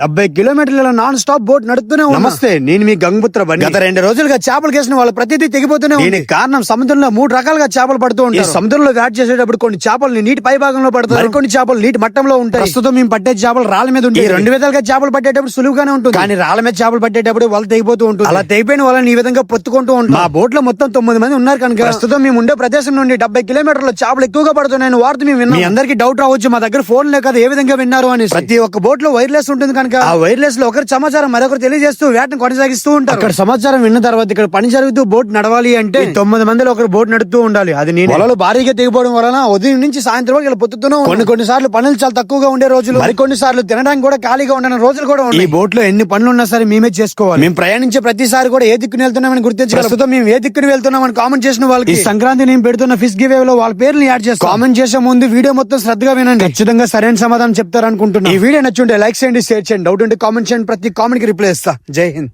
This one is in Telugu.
డెబ్బై కిలోమీటర్ల నాన్ స్టాప్ బోట్ నడుస్తూనే ఉంది నమస్తే నేను మీ గంగపుత్ర బండి. గత రెండు రోజులుగా చేపలు కేసిన వాళ్ళ ప్రతిదీ తెగిపోతూనే ఉంది. కారణం సముద్రంలో మూడు రకాలుగా చేపలు పడుతూ ఉంటాయి సముద్రంలో వేట చేసేటప్పుడు కొన్ని చేపలు నీటి పై భాగంలో పడతాయి కొన్ని చేపలు నీటి మట్టంలో ఉంటాయి. ప్రస్తుతం మేము పట్టే చేపలు రాళ్ళ మీద ఉంటాయి. రెండు విధాలుగా చేపలు పట్టేటప్పుడు సులువుగానే ఉంటుంది. కానీ రాళ్ళ మీద చేపలు పట్టేటప్పుడు వాళ్ళు తెగిపోతూ ఉంటుంది. అలా తెగిపోయిన వాళ్ళని ఈ విధంగా పొత్తుకుంటూ ఉంటాం. మా బోట్లో మొత్తం తొమ్మిది మంది ఉన్నారు కనుక ప్రస్తుతం మేము ఉండే ప్రదేశం నుండి డెబ్బై కిలోమీటర్ల చేపలు ఎక్కువగా పడుతున్నాయని వార్త మేము విన్నాం. మీ అందరికి డౌట్ రావచ్చు మా దగ్గర ఫోన్ లేక ఏ విధంగా విన్నారు అని ప్రతి ఒక్క బోట్లో వైర్లెస్ ఉంటుంది కనుక ఆ వైర్లెస్లో ఒకరి సమాచారం మరొకరు తెలియజేస్తూ వేటను కొనసాగిస్తూ ఉంటారు. అక్కడ సమాచారం విన్న తర్వాత ఇక్కడ పని జరుగుతూ బోట్ నడవాలి అంటే తొమ్మిది మందిలో ఒకరు బోట్ నడుస్తూ ఉండాలి. అది నేను. వలలు భారీగా తెగిపోవడం వలన ఉదయం నుంచి సాయంత్రం వరకు ఇలా పొత్తుతూనే. కొన్ని కొన్ని సార్లు పనులు చాలా తక్కువగా ఉండే రోజులు. మరి కొన్ని సార్లు తినడానికి కూడా ఖాళీగా ఉండని రోజులు కూడా ఉన్నాయి. ఈ బోట్లో ఎన్ని పనులు ఉన్నా సరే మేమే చేసుకోవాలి. మేము ప్రయాణించే ప్రతిసారి కూడా ఏ దిక్కుని వెళ్తున్నామని గుర్తించి ప్రస్తుతం మేము ఏ దిక్కుని వెళ్తున్నామని కామెంట్ చేసిన వాళ్ళకి ఈ సంక్రాంతి నేను పెడుతున్న ఫిష్ గివ్లో వాళ్ళ పేర్లు యాడ్ చేస్తాం. కామెంట్ చేసే ముందు వీడియో మొత్తం శ్రద్ధగా వినండి. ఖచ్చితంగా సరైన సమాధానం చెప్తారు అనుకుంటున్నాను ఈ వీడియో నచ్చుంటే లైక్ చేయండి షేర్ చేయండి. చేయండి డౌట్ ఉంటే కామెంట్ చేయండి. ప్రతి కామెంట్కి రిప్లై ఇస్తా జై హింద్.